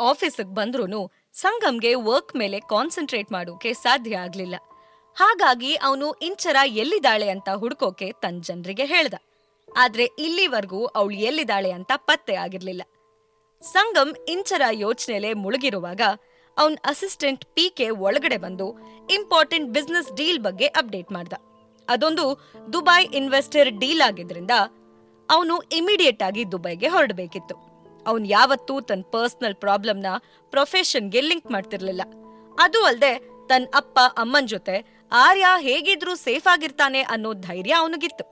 ಆಫೀಸಿಗೆ ಬಂದ್ರೂ ಸಂಗಮ್ಗೆ ವರ್ಕ್ ಮೇಲೆ ಕಾನ್ಸಂಟ್ರೇಟ್ ಮಾಡೋಕೆ ಸಾಧ್ಯ ಆಗ್ಲಿಲ್ಲ. ಹಾಗಾಗಿ ಅವನು ಇಂಚರ ಎಲ್ಲಿದ್ದಾಳೆ ಅಂತ ಹುಡ್ಕೋಕೆ ತನ್ನ ಜನರಿಗೆ ಹೇಳ್ದ. ಆದ್ರೆ ಇಲ್ಲಿವರೆಗೂ ಅವಳು ಎಲ್ಲಿದ್ದಾಳೆ ಅಂತ ಪತ್ತೆ ಆಗಿರ್ಲಿಲ್ಲ. ಸಂಗಮ್ ಇಂಚರ ಯೋಚನೆಲೆ ಮುಳುಗಿರುವಾಗ ಅವನ್ ಅಸಿಸ್ಟೆಂಟ್ ಪಿ ಕೆ ಒಳಗಡೆ ಬಂದು ಇಂಪಾರ್ಟೆಂಟ್ ಬಿಸ್ನೆಸ್ ಡೀಲ್ ಬಗ್ಗೆ ಅಪ್ಡೇಟ್ ಮಾಡ್ದ. ಅದೊಂದು ದುಬೈ ಇನ್ವೆಸ್ಟರ್ ಡೀಲ್ ಆಗಿದ್ರಿಂದ ಅವನು ಇಮಿಡಿಯೇಟ್ ಆಗಿ ದುಬೈಗೆ ಹೊರಡಬೇಕಿತ್ತು. ಅವನ್ ಯಾವತ್ತೂ ತನ್ನ ಪರ್ಸನಲ್ ಪ್ರಾಬ್ಲಮ್ನ ಪ್ರೊಫೆಷನ್ಗೆ ಲಿಂಕ್ ಮಾಡ್ತಿರ್ಲಿಲ್ಲ. ಅದು ಅಲ್ಲದೆ ತನ್ನ ಅಪ್ಪ ಅಮ್ಮನ್ ಜೊತೆ ಆರ್ಯ ಹೇಗಿದ್ರೂ ಸೇಫ್ ಆಗಿರ್ತಾನೆ ಅನ್ನೋ ಧೈರ್ಯ ಅವನಿಗಿತ್ತು.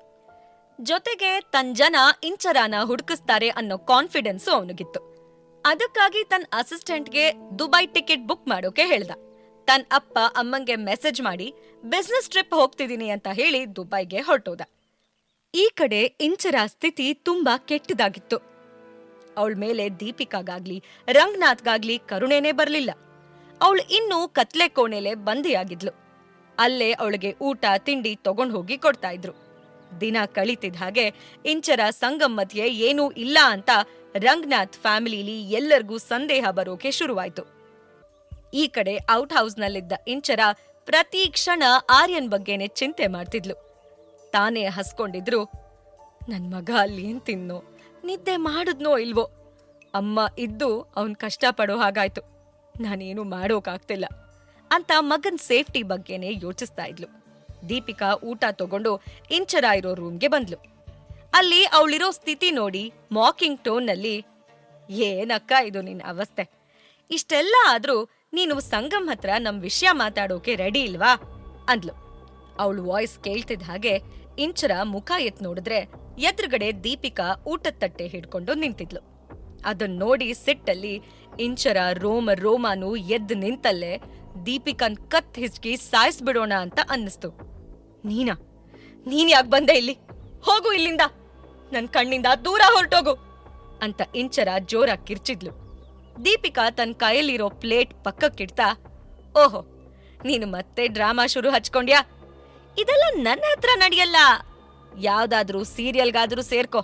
ಜೊತೆಗೆ ತನ್ ಜನ ಇಂಚರಾನ ಹುಡುಕಿಸ್ತಾರೆ ಅನ್ನೋ ಕಾನ್ಫಿಡೆನ್ಸು ಅವನಿಗಿತ್ತು. ಅದಕ್ಕಾಗಿ ತನ್ನ ಅಸಿಸ್ಟೆಂಟ್ಗೆ ದುಬೈ ಟಿಕೆಟ್ ಬುಕ್ ಮಾಡೋಕೆ ಹೇಳ್ದ. ತನ್ನ ಅಪ್ಪ ಅಮ್ಮಂಗೆ ಮೆಸೇಜ್ ಮಾಡಿ, ಬಿಸ್ನೆಸ್ ಟ್ರಿಪ್ ಹೋಗ್ತಿದೀನಿ ಅಂತ ಹೇಳಿ ದುಬೈಗೆ ಹೊರಟೋದ. ಈ ಕಡೆ ಇಂಚರ ಸ್ಥಿತಿ ತುಂಬಾ ಕೆಟ್ಟದಾಗಿತ್ತು. ಅವಳ ಮೇಲೆ ದೀಪಿಕಾಗಾಗ್ಲಿ, ರಂಗನಾಥ್ಗಾಗ್ಲಿ ಕರುಣೆನೇ ಬರಲಿಲ್ಲ. ಅವಳು ಇನ್ನೂ ಕತ್ಲೆ ಕೋಣೆಲೆ ಬಂದಿಯಾಗಿದ್ಲು ಅಲ್ಲೇ ಅವಳಿಗೆ ಊಟ, ತಿಂಡಿ ತಗೊಂಡು ಹೋಗಿ ಕೊಡ್ತಾ ಇದ್ರು. ದಿನ ಕಳೀತಿದ್ ಹಾಗೆ ಇಂಚರ ಸಂಗಮ್ ಮಧ್ಯೆ ಏನೂ ಇಲ್ಲ ಅಂತ ರಂಗನಾಥ್ ಫ್ಯಾಮಿಲಿಲಿ ಎಲ್ಲರಿಗೂ ಸಂದೇಹ ಬರೋಕೆ ಶುರುವಾಯ್ತು. ಈ ಕಡೆ ಔಟ್ ಹೌಸ್ನಲ್ಲಿದ್ದ ಇಂಚರ ಪ್ರತಿ ಕ್ಷಣ ಆರ್ಯನ್ ಬಗ್ಗೆನೆ ಚಿಂತೆ ಮಾಡ್ತಿದ್ಲು. ತಾನೇ ಹಸ್ಕೊಂಡಿದ್ರು, ನನ್ ಮಗ ಅಲ್ಲಿ ಏನ್ ತಿನ್ನೋ ನಿದ್ದೆ ಮಾಡುದ್ನೋ ಇಲ್ವೋ? ಅಮ್ಮ ಇದ್ದು ಅವನ್ ಕಷ್ಟಪಡೋ ಹಾಗಾಯ್ತು. ನಾನೇನು ಮಾಡೋಕಾಗ್ತಿಲ್ಲ. ಅಂತ ಮಗನ್ ಸೇಫ್ಟಿ ಬಗ್ಗೆನೇ ಯೋಚಿಸ್ತಾ ಇದ್ಲು. ದೀಪಿಕಾ ಊಟ ತಗೊಂಡು ಇಂಚರ ಇರೋ ರೂಮ್ಗೆ ಬಂದ್ಲು. ಅಲ್ಲಿ ಅವಳಿರೋ ಸ್ಥಿತಿ ನೋಡಿ ಮಾಕಿಂಗ್ ಟೋನ್ನಲ್ಲಿ, ಏನಕ್ಕ ಇದು ನಿನ್ನ ಅವಸ್ಥೆ? ಇಷ್ಟೆಲ್ಲ ಆದ್ರೂ ನೀನು ಸಂಗಮ್ ಹತ್ರ ನಮ್ ವಿಷಯ ಮಾತಾಡೋಕೆ ರೆಡಿ ಇಲ್ವಾ? ಅಂದ್ಲು. ಅವಳು ವಾಯ್ಸ್ ಕೇಳ್ತಿದ್ದ ಹಾಗೆ ಇಂಚರ ಮುಖ ಎತ್ ನೋಡಿದ್ರೆ ಎದುರುಗಡೆ ದೀಪಿಕಾ ಊಟದ ತಟ್ಟೆ ಹಿಡ್ಕೊಂಡು ನಿಂತಿದ್ಲು. ಅದನ್ನ ನೋಡಿ ಸಿಟ್ಟಲ್ಲಿ ಇಂಚರ ರೋಮ ರೋಮಾನು ಎದ್ದು ನಿಂತಲ್ಲೇ ದೀಪಿಕನ್ ಕತ್ ಹಿಚ್ಕಿ ಸಾಯಿಸ್ಬಿಡೋಣ ಅಂತ ಅನ್ನಿಸ್ತು. ನೀನಾ? ನೀನ್ ಯಾಕೆ ಬಂದೆ ಇಲ್ಲಿ? ಹೋಗು ಇಲ್ಲಿಂದ. ನನ್ ಕಣ್ಣಿಂದ ದೂರ ಹೊರಟೋಗು ಅಂತ ಇಂಚರ ಜೋರಾಗಿ ಕಿರ್ಚಿದ್ಲು. ದೀಪಿಕಾ ತನ್ನ ಕೈಯಲ್ಲಿರೋ ಪ್ಲೇಟ್ ಪಕ್ಕಕ್ಕಿಡ್ತಾ ಓಹೋ, ನೀನು ಮತ್ತೆ ಡ್ರಾಮಾ ಶುರು ಹಚ್ಕೊಂಡ್ಯಾ? ಇದೆಲ್ಲ ನನ್ನ ಹತ್ರ ನಡೆಯಲ್ಲ. ಯಾವ್ದಾದ್ರೂ ಸೀರಿಯಲ್ಗಾದ್ರೂ ಸೇರ್ಕೋ.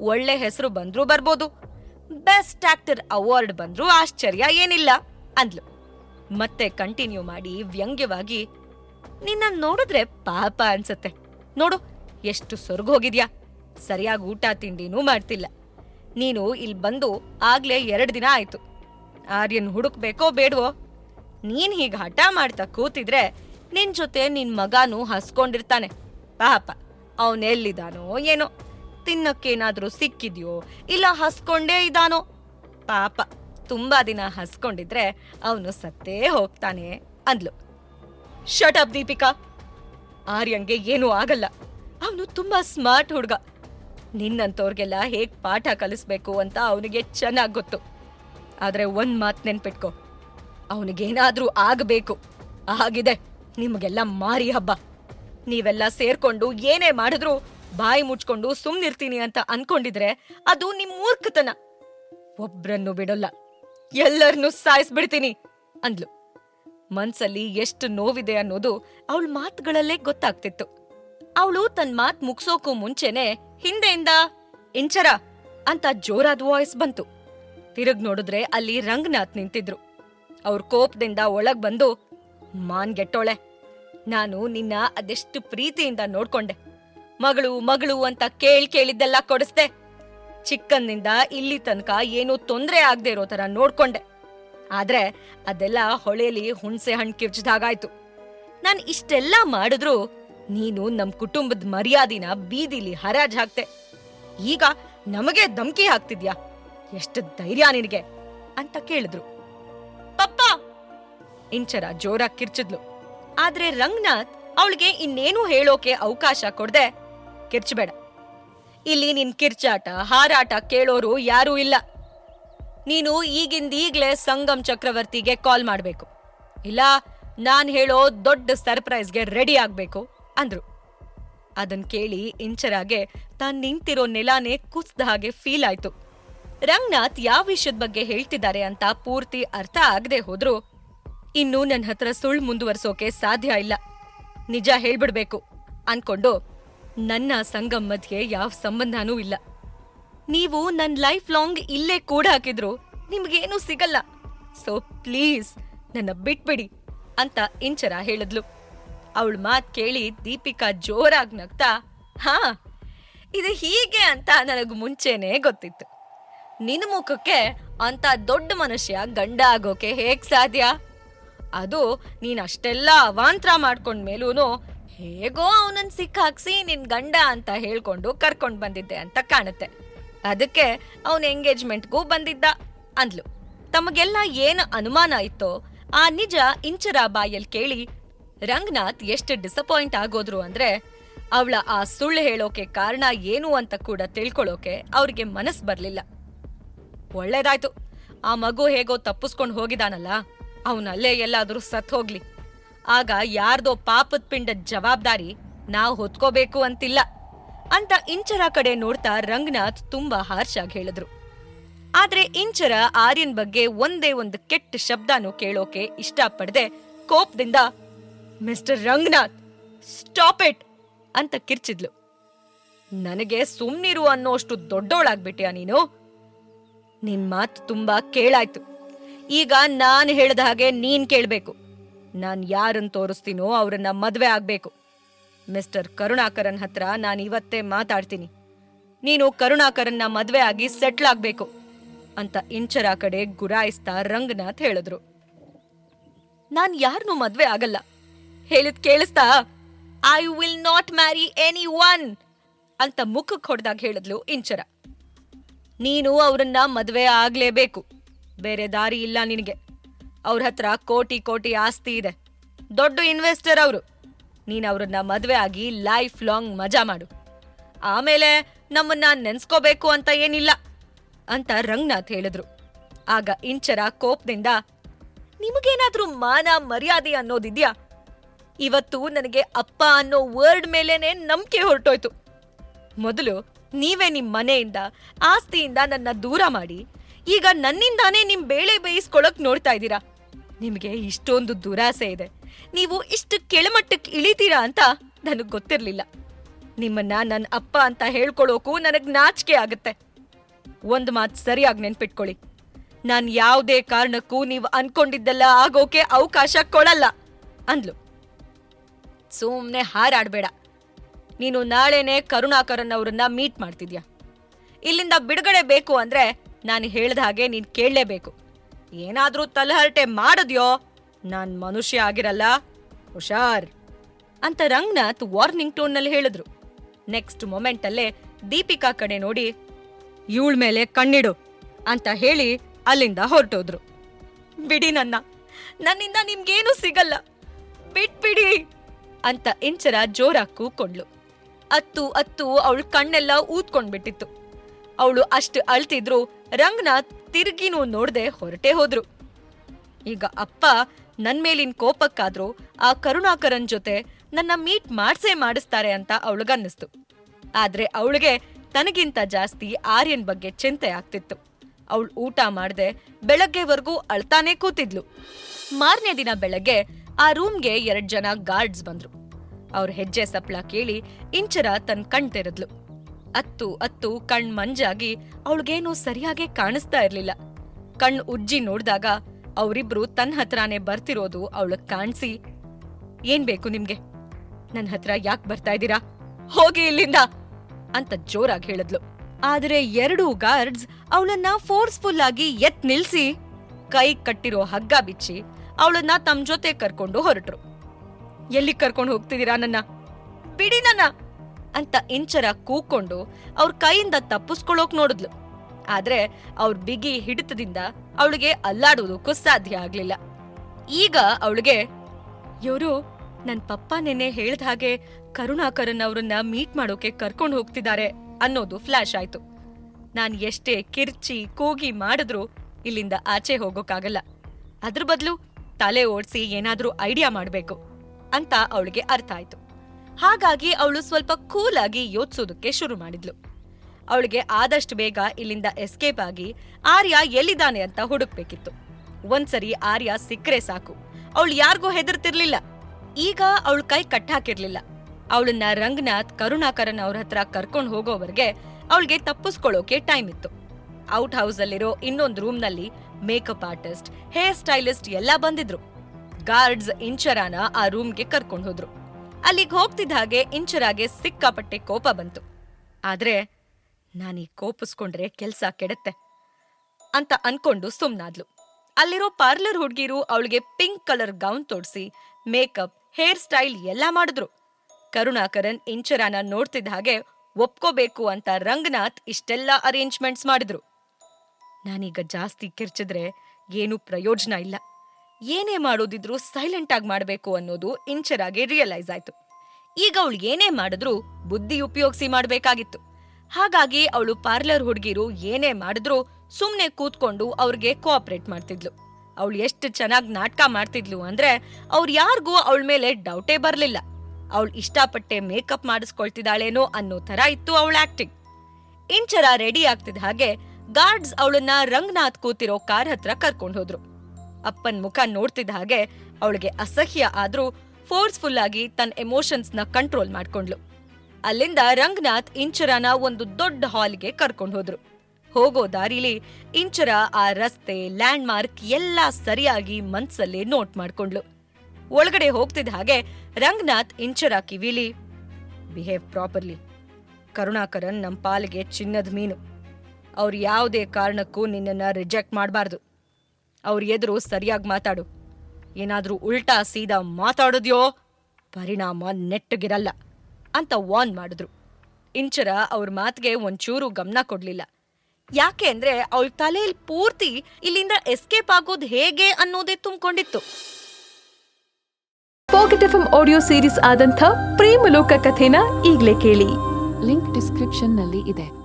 ಒಳ್ಳೆ ಹೆಸರು ಬಂದ್ರೂ ಬರ್ಬೋದು. ಬೆಸ್ಟ್ ಆಕ್ಟರ್ ಅವಾರ್ಡ್ ಬಂದ್ರೂ ಆಶ್ಚರ್ಯ ಏನಿಲ್ಲ ಅಂದ್ಲು. ಮತ್ತೆ ಕಂಟಿನ್ಯೂ ಮಾಡಿ ವ್ಯಂಗ್ಯವಾಗಿ ನಿನ್ನ ನೋಡಿದ್ರೆ ಪಾಪ ಅನ್ಸತ್ತೆ. ನೋಡು, ಎಷ್ಟು ಸೊರ್ಗೋಗಿದ್ಯಾ. ಸರಿಯಾಗಿ ಊಟ ತಿಂಡಿನೂ ಮಾಡ್ತಿಲ್ಲ. ನೀನು ಇಲ್ಲಿ ಬಂದು ಆಗ್ಲೇ ಎರಡು ದಿನ ಆಯ್ತು. ಆರ್ಯನ್ ಹುಡುಕ್ಬೇಕೋ ಬೇಡವೋ. ನೀನ್ ಹೀಗೆ ಹಠ ಮಾಡ್ತಾ ಕೂತಿದ್ರೆ ನಿನ್ ಜೊತೆ ನಿನ್ ಮಗಾನು ಹಸ್ಕೊಂಡಿರ್ತಾನೆ. ಪಾಪ. ಅವನೆಲ್ಲಿದಾನೋ ಏನೋ, ತಿನ್ನಕ್ಕೇನಾದರೂ ಸಿಕ್ಕಿದ್ಯೋ ಇಲ್ಲ ಹಸ್ಕೊಂಡೇ ಇದ್ದಾನೋ. ಪಾಪ, ತುಂಬಾ ದಿನ ಹಸ್ಕೊಂಡಿದ್ರೆ ಅವನು ಸತ್ತೇ ಹೋಗ್ತಾನೆ ಅಂದ್ಲು. Shut up Deepika. ಆರ್ಯಂಗೆ ಏನೂ ಆಗಲ್ಲ. ಅವನು ತುಂಬಾ ಸ್ಮಾರ್ಟ್ ಹುಡುಗ. ನಿನ್ನಂತವ್ರಿಗೆಲ್ಲ ಹೇಗ್ ಪಾಠ ಕಲಿಸ್ಬೇಕು ಅಂತ ಅವನಿಗೆ ಚೆನ್ನಾಗ್ ಗೊತ್ತು. ಆದ್ರೆ ಒಂದ್ ಮಾತ್ ನೆನ್ಪಿಟ್ಕೋ. ಅವನಿಗೇನಾದ್ರೂ ಆಗಬೇಕು. ಆಗಿದೆ. ನಿಮಗೆಲ್ಲ ಮಾರಿ ಹಬ್ಬ. ನೀವೆಲ್ಲ ಸೇರ್ಕೊಂಡು ಏನೇ ಮಾಡಿದ್ರು ಬಾಯಿ ಮುಚ್ಕೊಂಡು ಸುಮ್ನಿರ್ತೀನಿ ಅಂತ ಅನ್ಕೊಂಡಿದ್ರೆ ಅದು ನಿಮ್ ಮೂರ್ಖತನ. ಒಬ್ರನ್ನು ಬಿಡೋಲ್ಲ ಎಲ್ಲರನ್ನೂ ಸಾಯಿಸ್ಬಿಡ್ತೀನಿ ಅಂದ್ಲು. ಮನ್ಸಲ್ಲಿ ಎಷ್ಟು ನೋವಿದೆ ಅನ್ನೋದು ಅವಳ ಮಾತುಗಳಲ್ಲೇ ಗೊತ್ತಾಗ್ತಿತ್ತು. ಅವಳು ತನ್ ಮಾತ್ ಮುಗ್ಸೋಕು ಮುಂಚೆನೆ ಹಿಂದೆಯಿಂದ, ಇಂಚರ ಅಂತ ಜೋರಾದ ವಾಯ್ಸ್ ಬಂತು. ತಿರುಗ್ ನೋಡಿದ್ರೆ ಅಲ್ಲಿ ರಂಗನಾಥ್ ನಿಂತಿದ್ರು. ಅವ್ರ ಕೋಪದಿಂದ ಒಳಗ್ ಬಂದು ಮಾನ್ ಗೆಟ್ಟೋಳೆ ನಾನು ನಿನ್ನ ಅದೆಷ್ಟು ಪ್ರೀತಿಯಿಂದ ನೋಡ್ಕೊಂಡೆ. ಮಗಳು ಮಗಳು ಅಂತ ಕೇಳಿ ಕೇಳಿದ್ದೆಲ್ಲ ಕೊಡಿಸ್ದೆ. ಚಿಕ್ಕಂದಿಂದ ಇಲ್ಲಿ ತನಕ ಏನೂ ತೊಂದ್ರೆ ಆಗದೆ ಇರೋ ತರ ನೋಡ್ಕೊಂಡೆ. ಆದ್ರೆ ಅದೆಲ್ಲ ಹೊಳೆಯಲ್ಲಿ ಹುಣ್ಸೆ ಹಣ್ಣು ಕಿರ್ಚ್ದಾಗಾಯ್ತು. ನಾನ್ ಇಷ್ಟೆಲ್ಲ ಮಾಡಿದ್ರು ನೀನು ನಮ್ ಕುಟುಂಬದ ಮರ್ಯಾದಿನ ಬೀದಿಲಿ ಹರಾಜ್ ಹಾಕ್ತೆ ಈಗ ನಮಗೆ ಧಮಕಿ ಹಾಕ್ತಿದ್ಯಾ? ಎಷ್ಟು ಧೈರ್ಯ ನಿನಗೆ? ಅಂತ ಕೇಳಿದ್ರು. ಪಪ್ಪ! ಇಂಚರ ಜೋರಾಗಿ ಕಿರ್ಚಿದ್ಲು. ಆದ್ರೆ ರಂಗನಾಥ್ ಅವಳಿಗೆ ಇನ್ನೇನು ಹೇಳೋಕೆ ಅವಕಾಶ ಕೊಡದೆ. ಕಿರ್ಚಬೇಡ. ಇಲ್ಲಿ ನಿನ್ ಕಿರ್ಚಾಟ, ಹಾರಾಟ ಕೇಳೋರು ಯಾರೂ ಇಲ್ಲ. ನೀನು ಈಗಿಂದೀಗ್ಲೇ ಸಂಗಮ್ ಚಕ್ರವರ್ತಿಗೆ ಕಾಲ್ ಮಾಡಬೇಕು. ಇಲ್ಲ, ನಾನ್ ಹೇಳೋ ದೊಡ್ಡ ಸರ್ಪ್ರೈಸ್ಗೆ ರೆಡಿ ಆಗ್ಬೇಕು, ಅಂದ್ರು. ಅದನ್ ಕೇಳಿ ಇಂಚರಾಗೆ ತಾನ್ ನಿಂತಿರೋ ನೆಲಾನೇ ಕುಸ್ದ ಹಾಗೆ ಫೀಲ್ ಆಯ್ತು. ರಂಗನಾಥ್ ಯಾವ ವಿಷಯದ ಬಗ್ಗೆ ಹೇಳ್ತಿದ್ದಾರೆ ಅಂತ ಪೂರ್ತಿ ಅರ್ಥ ಆಗದೆ ಹೋದ್ರು. ಇನ್ನು ನನ್ನ ಹತ್ರ ಸುಳ್ಳು ಮುಂದುವರ್ಸೋಕೆ ಸಾಧ್ಯ ಇಲ್ಲ. ನಿಜ ಹೇಳ್ಬಿಡ್ಬೇಕು. ಅನ್ಕೊಂಡು ನನ್ನ ಸಂಗಮ್ ಮಧ್ಯೆ ಯಾವ ಸಂಬಂಧನೂ ಇಲ್ಲ. ನೀವು ನನ್ನ ಲೈಫ್ ಲಾಂಗ್ ಇಲ್ಲೇ ಕೂಡ ಹಾಕಿದ್ರು ನಿಮ್ಗೇನೂ ಸಿಗಲ್ಲ. ಸೊ ಪ್ಲೀಸ್ ನನ್ನ ಬಿಟ್ಬಿಡಿ ಅಂತ ಇಂಚರ ಹೇಳಿದ್ಲು. ಅವಳ ಮಾತ್ ಕೇಳಿ ದೀಪಿಕಾ ಜೋರಾಗಿ ನಗ್ತಾ, ಹಾ, ಇದು ಹೀಗೆ ಅಂತ ನನಗೆ ಮುಂಚೆನೆ ಗೊತ್ತಿತ್ತು. ನಿನ್ನ ಮುಖಕ್ಕೆ ಅಂತ ದೊಡ್ಡ ಮನುಷ್ಯ ಗಂಡ ಆಗೋಕೆ ಹೇಗ್ ಸಾಧ್ಯ? ಅದು ನೀನ್ ಅಷ್ಟೆಲ್ಲ ಅವಾಂತರ ಮಾಡ್ಕೊಂಡ ಮೇಲೂ ಹೇಗೋ ಅವನನ್ನ ಸಿಕ್ಕಾಕ್ಸಿ ನಿನ್ ಗಂಡ ಅಂತ ಹೇಳ್ಕೊಂಡು ಕರ್ಕೊಂಡ್ ಬಂದಿದ್ದೆ ಅಂತ ಕಾಣುತ್ತೆ. ಅದಕ್ಕೆ ಅವನ ಎಂಗೇಜ್ಮೆಂಟ್ಗೂ ಬಂದಿದ್ದ, ಅಂದ್ಲು. ತಮಗೆಲ್ಲ ಏನು ಅನುಮಾನ ಇತ್ತೋ ಆ ನಿಜ ಇಂಚರ ಬಾಯಲ್ ಕೇಳಿ ರಂಗನಾಥ್ ಎಷ್ಟು ಡಿಸಪಾಯಿಂಟ್ ಆಗೋದ್ರು ಅಂದ್ರೆ ಅವಳ ಆ ಸುಳ್ಳು ಹೇಳೋಕೆ ಕಾರಣ ಏನು ಅಂತ ಕೂಡ ತಿಳ್ಕೊಳ್ಳೋಕೆ ಅವ್ರಿಗೆ ಮನಸ್ ಬರ್ಲಿಲ್ಲ. ಒಳ್ಳೇದಾಯ್ತು. ಆ ಮಗು ಹೇಗೋ ತಪ್ಪಿಸ್ಕೊಂಡು ಹೋಗಿದಾನಲ್ಲ. ಅವನಲ್ಲೇ ಎಲ್ಲಾದರೂ ಸತ್ ಹೋಗ್ಲಿ. ಆಗ ಯಾರ್ದೋ ಪಾಪದ ಪಿಂಡದ ಜವಾಬ್ದಾರಿ ನಾವು ಹೊತ್ಕೋಬೇಕು ಅಂತಿಲ್ಲ ಅಂತ ಇಂಚರ ಕಡೆ ನೋಡ್ತಾ ರಂಗನಾಥ್ ತುಂಬಾ ಹಾರ್ಷಾಗಿ ಹೇಳಿದ್ರು. ಆದ್ರೆ ಇಂಚರ ಆರ್ಯನ್ ಬಗ್ಗೆ ಒಂದೇ ಒಂದು ಕೆಟ್ಟ ಶಬ್ದನೂ ಕೇಳೋಕೆ ಇಷ್ಟಪಡದೆ ಕೋಪದಿಂದ, ಮಿಸ್ಟರ್ ರಂಗನಾಥ್, ಸ್ಟಾಪ್ ಇಟ್! ಅಂತ ಕಿರ್ಚಿದ್ಲು. ನನಗೆ ಸುಮ್ನಿರು ಅನ್ನೋಷ್ಟು ದೊಡ್ಡೋಳಾಗ್ಬಿಟ್ಯಾ ನೀನು? ನಿನ್ ಮಾತು ತುಂಬಾ ಕೇಳಾಯ್ತು. ಈಗ ನಾನ್ ಹೇಳ್ದ ಹಾಗೆ ನೀನ್ ಕೇಳ್ಬೇಕು. ನಾನ್ ಯಾರನ್ನ ತೋರಿಸ್ತೀನೋ ಅವ್ರನ್ನ ಮದ್ವೆ ಆಗ್ಬೇಕು. ಮಿಸ್ಟರ್ ಕರುಣಾಕರನ್ ಹತ್ರ ನಾನು ಇವತ್ತೇ ಮಾತಾಡ್ತೀನಿ. ನೀನು ಕರುಣಾಕರನ್ನ ಮದ್ವೆ ಆಗಿ ಸೆಟ್ಲ್ ಆಗ್ಬೇಕು ಅಂತ ಇಂಚರ ಕಡೆ ಗುರಾಯಿಸ್ತಾ ರಂಗನಾಥ್ ಹೇಳಿದ್ರು. ನಾನ್ ಯಾರನ್ನೂ ಮದ್ವೆ ಆಗಲ್ಲ. ಹೇಳಿದ್ ಕೇಳಿಸ್ತಾ I will not marry anyone ಅಂತ ಮುಖಕ್ಕೆ ಹೊಡೆದಾಗ ಹೇಳಿದ್ಲು ಇಂಚರ. ನೀನು ಅವರನ್ನ ಮದ್ವೆ ಆಗ್ಲೇಬೇಕು. ಬೇರೆ ದಾರಿ ಇಲ್ಲ ನಿನಗೆ. ಅವ್ರ ಹತ್ರ ಕೋಟಿ ಕೋಟಿ ಆಸ್ತಿ ಇದೆ. ದೊಡ್ಡ ಇನ್ವೆಸ್ಟರ್ ಅವರು. ನೀನು ಅವ್ರನ್ನ ಮದುವೆ ಆಗಿ ಲೈಫ್ ಲಾಂಗ್ ಮಜಾ ಮಾಡು. ಆಮೇಲೆ ನಮ್ಮನ್ನ ನೆನ್ಸ್ಕೋಬೇಕು ಅಂತ ಏನಿಲ್ಲ ಅಂತ ರಂಗನಾಥ್ ಹೇಳಿದ್ರು. ಆಗ ಇಂಚರ ಕೋಪದಿಂದ, ನಿಮಗೇನಾದ್ರೂ ಮಾನ ಮರ್ಯಾದೆ ಅನ್ನೋದಿದ್ಯಾ? ಇವತ್ತು ನನಗೆ ಅಪ್ಪ ಅನ್ನೋ ವರ್ಡ್ ಮೇಲೇನೆ ನಂಬಿಕೆ ಹೊರಟೋಯ್ತು. ಮೊದಲು ನೀವೇ ನಿಮ್ಮ ಮನೆಯಿಂದ, ಆಸ್ತಿಯಿಂದ ನನ್ನ ದೂರ ಮಾಡಿ ಈಗ ನನ್ನಿಂದಾನೇ ನಿಮ್ ಬೇಳೆ ಬೇಯಿಸ್ಕೊಳಕ್ ನೋಡ್ತಾ ಇದ್ದೀರಾ? ನಿಮ್ಗೆ ಇಷ್ಟೊಂದು ದುರಾಸೆ ಇದೆ. ನೀವು ಇಷ್ಟು ಕೆಳಮಟ್ಟಕ್ಕೆ ಇಳಿತೀರಾ ಅಂತ ನನಗ್ ಗೊತ್ತಿರ್ಲಿಲ್ಲ. ನಿಮ್ಮನ್ನ ನನ್ನ ಅಪ್ಪ ಅಂತ ಹೇಳ್ಕೊಳ್ಳೋಕು ನನಗ್ ನಾಚಿಕೆ ಆಗುತ್ತೆ. ಒಂದ್ ಮಾತು ಸರಿಯಾಗಿ ನೆನ್ಪಿಟ್ಕೊಳ್ಳಿ. ನಾನ್ ಯಾವುದೇ ಕಾರಣಕ್ಕೂ ನೀವು ಅನ್ಕೊಂಡಿದ್ದೆಲ್ಲ ಆಗೋಕೆ ಅವಕಾಶ ಕೊಡಲ್ಲ, ಅಂದ್ಲು. ಸುಮ್ನೆ ಹಾರಾಡ್ಬೇಡ. ನೀನು ನಾಳೆನೆ ಕರುಣಾಕರನ್ ಅವ್ರನ್ನ ಮೀಟ್ ಮಾಡ್ತಿದ್ಯಾ? ಇಲ್ಲಿಂದ ಬಿಡುಗಡೆ ಬೇಕು ಅಂದ್ರೆ ನಾನು ಹೇಳ್ದ ಹಾಗೆ ನೀನ್ ಕೇಳಲೇಬೇಕು. ಏನಾದ್ರೂ ತಲಹರಟೆ ಮಾಡಿದ್ಯೋ? ನಾನ್ ಮನುಷ್ಯ ಆಗಿರಲ್ಲ? ಹುಷಾರ್. ಅಂತ ರಂಗನಾಥ್ ವಾರ್ನಿಂಗ್ ಟೋನ್ನಲ್ಲಿ ಹೇಳಿದ್ರು. ನೆಕ್ಸ್ಟ್ ಮೊಮೆಂಟಲ್ಲೇ ದೀಪಿಕಾ ಕಡೆ ನೋಡಿ, ಇವಳ ಮೇಲೆ ಕಣ್ಣಿಡು ಅಂತ ಹೇಳಿ ಅಲ್ಲಿಂದ ಹೊರಟೋದ್ರು. ಬಿಡಿ ನನ್ನ, ನನ್ನಿಂದ ನಿಮ್ಗೇನು ಸಿಗಲ್ಲ. ಬಿಟ್ಬಿಡಿ ಅಂತ ಇಂಚರ ಜೋರಾಗಿ ಕೂಕೊಂಡ್ಲು ಅತ್ತು ಅತ್ತು ಅವಳ ಕಣ್ಣೆಲ್ಲ ಊದ್ಕೊಂಡ್ಬಿಟ್ಟಿತ್ತು. ಅವಳು ಅಷ್ಟು ಅಳ್ತಿದ್ರು, ರಂಗನಾಥ್ ತಿರುಗಿನೂ ನೋಡದೆ ಹೊರಟೇ ಹೋದ್ರು. ಈಗ ಅಪ್ಪ ನನ್ ಮೇಲಿನ ಕೋಪಕ್ಕಾದ್ರೂ ಆ ಕರುಣಾಕರನ್ ಜೊತೆ ನನ್ನ ಮೀಟ್ ಮಾಡ್ಸೇ ಮಾಡಿಸ್ತಾರೆ ಅಂತ ಅವಳಿಗನ್ನಿಸ್ತು. ಆದ್ರೆ ಅವಳಿಗೆ ತನಗಿಂತ ಜಾಸ್ತಿ ಆರ್ಯನ್ ಬಗ್ಗೆ ಚಿಂತೆ ಆಗ್ತಿತ್ತು. ಅವಳು ಊಟ ಮಾಡ್ದೆ ಬೆಳಗ್ಗೆವರೆಗೂ ಅಳ್ತಾನೆ ಕೂತಿದ್ಲು. ಮಾರನೇ ದಿನ ಬೆಳಗ್ಗೆ ಆ ರೂಮ್ಗೆ ಎರಡ್ ಜನ ಗಾರ್ಡ್ಸ್ ಬಂದ್ರು. ಅವ್ರ ಹೆಜ್ಜೆ ಸಪ್ಲ ಕೇಳಿ ಇಂಚರ ತನ್ ಕಣ್ ತೆರೆದ್ಲು ಅತ್ತು ಅತ್ತು ಕಣ್ ಮಂಜಾಗಿ ಅವಳಿಗೇನೋ ಸರಿಯಾಗಿ ಕಾಣಿಸ್ತಾ ಇರ್ಲಿಲ್ಲ. ಕಣ್ ಉಜ್ಜಿ ನೋಡ್ದಾಗ ಅವರಿಬ್ರು ತನ್ನ ಹತ್ರನೇ ಬರ್ತಿರೋದು ಅವಳಗ್ ಕಾಣಿಸಿ, ಏನ್ ಬೇಕು ನಿಮ್ಗೆ? ನನ್ ಹತ್ರ ಯಾಕ್ ಬರ್ತಾ ಇದ್ದೀರಾ? ಹೋಗಿ ಇಲ್ಲಿಂದ! ಅಂತ ಜೋರಾಗಿ ಹೇಳಿದ್ಲು. ಆದ್ರೆ ಎರಡೂ ಗಾರ್ಡ್ಸ್ ಅವಳನ್ನ ಫೋರ್ಸ್ಫುಲ್ ಆಗಿ ಎತ್ ನಿಲ್ಸಿ, ಕೈ ಕಟ್ಟಿರೋ ಹಗ್ಗ ಬಿಚ್ಚಿ ಅವಳನ್ನ ತಮ್ ಜೊತೆ ಕರ್ಕೊಂಡು ಹೊರಟ್ರು. ಎಲ್ಲಿ ಕರ್ಕೊಂಡು ಹೋಗ್ತಿದ್ದೀರಾ ನನ್ನ? ಬಿಡಿ ನನ್ನ! ಅಂತ ಇಂಚರ ಕೂಕೊಂಡು ಅವ್ರ ಕೈಯಿಂದ ತಪ್ಪಿಸ್ಕೊಳ್ಳೋಕ್ ನೋಡಿದ್ಲು. ಆದ್ರೆ ಅವ್ರ ಬಿಗಿ ಹಿಡಿತದಿಂದ ಅವಳಿಗೆ ಅಲ್ಲಾಡೋದಕ್ಕೂ ಸಾಧ್ಯ ಆಗ್ಲಿಲ್ಲ. ಈಗ ಅವಳಿಗೆ ಇವರು ನನ್ ಪಪ್ಪ ನೆನ್ನೆ ಹೇಳ್ದ ಹಾಗೆ ಕರುಣಾಕರನ್ ಅವ್ರನ್ನ ಮೀಟ್ ಮಾಡೋಕೆ ಕರ್ಕೊಂಡು ಹೋಗ್ತಿದ್ದಾರೆ, ಅನ್ನೋದು ಫ್ಲಾಶ್ ಆಯ್ತು. ನಾನ್ ಎಷ್ಟೇ ಕಿರ್ಚಿ, ಕೂಗಿ ಮಾಡಿದ್ರೂ ಇಲ್ಲಿಂದ ಆಚೆ ಹೋಗೋಕ್ಕಾಗಲ್ಲ ಅದ್ರ ಬದಲು ತಲೆ ಓಡಿಸಿ ಏನಾದ್ರೂ ಐಡಿಯಾ ಮಾಡಬೇಕು ಅಂತ ಅವಳಿಗೆ ಅರ್ಥ ಆಯ್ತು. ಹಾಗಾಗಿ ಅವಳು ಸ್ವಲ್ಪ ಕೂಲ್ ಆಗಿ ಯೋಚಿಸೋದಕ್ಕೆ ಶುರು ಮಾಡಿದ್ಲು. ಅವಳಿಗೆ ಆದಷ್ಟು ಬೇಗ ಇಲ್ಲಿಂದ ಎಸ್ಕೇಪ್ ಆಗಿ ಆರ್ಯ ಎಲ್ಲಿದ್ದಾನೆ ಅಂತ ಹುಡುಕ್ಬೇಕಿತ್ತು. ಒಂದ್ಸರಿ ಆರ್ಯ ಸಿಕ್ಕರೆ ಸಾಕು. ಅವಳು ಯಾರಿಗೂ ಹೆದರ್ತಿರ್ಲಿಲ್ಲ. ಈಗ ಅವಳು ಕೈ ಕಟ್ಟಾಕಿರ್ಲಿಲ್ಲ. ಅವಳನ್ನ ರಂಗನಾಥ್, ಕರುಣಾಕರನ್ ಅವ್ರ ಹತ್ರ ಕರ್ಕೊಂಡು ಹೋಗೋವರೆಗೆ ಅವಳಿಗೆ ತಪ್ಪಿಸ್ಕೊಳ್ಳೋಕೆ ಟೈಮ್ ಇತ್ತು. ಔಟ್ ಹೌಸ್ ಅಲ್ಲಿರೋ ಇನ್ನೊಂದು ರೂಮ್ನಲ್ಲಿ ಮೇಕಪ್ ಆರ್ಟಿಸ್ಟ್ ಹೇರ್ ಸ್ಟೈಲಿಸ್ಟ್ ಎಲ್ಲ ಬಂದಿದ್ರು. ಗಾರ್ಡ್ಸ್ ಇಂಚರಾನ ಆ ರೂಮ್ಗೆ ಕರ್ಕೊಂಡು ಹೋದ್ರು. ಅಲ್ಲಿಗೆ ಹೋಗ್ತಿದ್ದ ಹಾಗೆ ಇಂಚರಾಗೆ ಸಿಕ್ಕಾಪಟ್ಟೆ ಕೋಪ ಬಂತು. ಆದ್ರೆ ನಾನೀ ಕೋಪಿಸ್ಕೊಂಡ್ರೆ ಕೆಲ್ಸ ಕೆಡತ್ತೆ ಅಂತ ಅನ್ಕೊಂಡು ಸುಮ್ನಾದ್ಲು. ಅಲ್ಲಿರೋ ಪಾರ್ಲರ್ ಹುಡ್ಗಿರು ಅವಳಿಗೆ ಪಿಂಕ್ ಕಲರ್ ಗೌನ್ ತೋಡ್ಸಿ, ಮೇಕಪ್, ಹೇರ್ ಸ್ಟೈಲ್ ಎಲ್ಲ ಮಾಡಿದ್ರು. ಕರುಣಾಕರನ್, ಇಂಚರಾನ ನೋಡ್ತಿದ್ದ ಹಾಗೆ ಒಪ್ಕೋಬೇಕು ಅಂತ ರಂಗನಾಥ್ ಇಷ್ಟೆಲ್ಲ ಅರೇಂಜ್ಮೆಂಟ್ಸ್ ಮಾಡಿದ್ರು. ನಾನೀಗ ಜಾಸ್ತಿ ಕಿರ್ಚಿದ್ರೆ ಏನೂ ಪ್ರಯೋಜನ ಇಲ್ಲ. ಏನೇ ಮಾಡೋದಿದ್ರು ಸೈಲೆಂಟ್ ಆಗಿ ಮಾಡಬೇಕು ಅನ್ನೋದು ಇಂಚರಾಗಿ ರಿಯಲೈಸ್ ಆಯ್ತು. ಈಗ ಅವಳು ಏನೇ ಮಾಡಿದ್ರು ಬುದ್ಧಿ ಉಪಯೋಗಿಸಿ ಮಾಡಬೇಕಾಗಿತ್ತು. ಹಾಗಾಗಿ ಅವಳು ಪಾರ್ಲರ್ ಹುಡುಗಿರು ಏನೇ ಮಾಡಿದ್ರು ಸುಮ್ನೆ ಕೂತ್ಕೊಂಡು ಅವ್ರಿಗೆ ಕೋಆಪರೇಟ್ ಮಾಡ್ತಿದ್ಲು. ಅವಳು ಎಷ್ಟು ಚೆನ್ನಾಗಿ ನಾಟಕ ಮಾಡ್ತಿದ್ಲು ಅಂದ್ರೆ ಅವ್ರು ಯಾರಿಗೂ ಅವಳ ಮೇಲೆ ಡೌಟೇ ಬರಲಿಲ್ಲ. ಅವಳು ಇಷ್ಟಪಟ್ಟೆ ಮೇಕಪ್ ಮಾಡಿಸ್ಕೊಳ್ತಿದ್ದಾಳೇನೋ ಅನ್ನೋ ತರ ಇತ್ತು ಅವಳ ಆಕ್ಟಿಂಗ್ ಇಂಚರ ರೆಡಿ ಆಗ್ತಿದ್ದ ಹಾಗೆ ಗಾರ್ಡ್ಸ್ ಅವಳನ್ನ ರಂಗನಾಥ್ ಕೂತಿರೋ ಕಾರ್ ಹತ್ರ ಕರ್ಕೊಂಡು ಹೋದ್ರು. ಅಪ್ಪನ್ ಮುಖ ನೋಡ್ತಿದ್ದ ಹಾಗೆ ಅವಳಿಗೆ ಅಸಹ್ಯ ಆದ್ರೂ ಫೋರ್ಸ್ಫುಲ್ ಆಗಿ ತನ್ನ ಎಮೋಷನ್ಸ್ನ ಕಂಟ್ರೋಲ್ ಮಾಡ್ಕೊಂಡ್ಲು. ಅಲ್ಲಿಂದ ರಂಗನಾಥ್ ಇಂಚರನ ಒಂದು ದೊಡ್ಡ ಹಾಲ್ಗೆ ಕರ್ಕೊಂಡು ಹೋದ್ರು. ಹೋಗೋ ದಾರಿಲಿ ಇಂಚರ ಆ ರಸ್ತೆ ಲ್ಯಾಂಡ್ ಮಾರ್ಕ್ ಎಲ್ಲ ಸರಿಯಾಗಿ ಮನ್ಸಲ್ಲಿ ನೋಟ್ ಮಾಡ್ಕೊಂಡ್ಲು. ಒಳಗಡೆ ಹೋಗ್ತಿದ್ದ ಹಾಗೆ ರಂಗನಾಥ್ ಇಂಚರ ಕಿವಿಲಿ ಬಿಹೇವ್ ಪ್ರಾಪರ್ಲಿ ಕರುಣಾಕರನ್ ನಮ್ ಪಾಲಿಗೆ ಚಿನ್ನದ ಮೀನು. ಅವ್ರು ಯಾವುದೇ ಕಾರಣಕ್ಕೂ ನಿನ್ನನ್ನ ರಿಜೆಕ್ಟ್ ಮಾಡಬಾರ್ದು. ಅವ್ರ ಎದುರು ಸರಿಯಾಗಿ ಮಾತಾಡು. ಏನಾದರೂ ಉಲ್ಟಾ ಸೀದಾ ಮಾತಾಡಿದ್ಯೋ? ಪರಿಣಾಮ ನೆಟ್ಟಗಿರಲ್ಲ ಅಂತ ವಾನ್ ಮಾಡಿದ್ರು. ಇಂಚರ ಅವ್ರ ಮಾತಿಗೆ ಒಂಚೂರು ಗಮನ ಕೊಡಲಿಲ್ಲ. ಯಾಕೆ ಅಂದ್ರೆ ಅವಳ ತಲೆಯಲ್ಲಿ ಪೂರ್ತಿ ಇಲ್ಲಿಂದ ಎಸ್ಕೇಪ್ ಆಗೋದು ಹೇಗೆ ಅನ್ನೋದೇ ತುಂಬಿಕೊಂಡಿತ್ತು. ಪಾಕೆಟ್ ಎಫ್ ಆಡಿಯೋ ಸೀರೀಸ್ ಆದಂಥ ಪ್ರೇಮಲೋಕ ಕಥೆನ ಈಗಲೇ ಕೇಳಿ. ಲಿಂಕ್ ಡಿಸ್ಕ್ರಿಪ್ಷನ್ನಲ್ಲಿ ಇದೆ.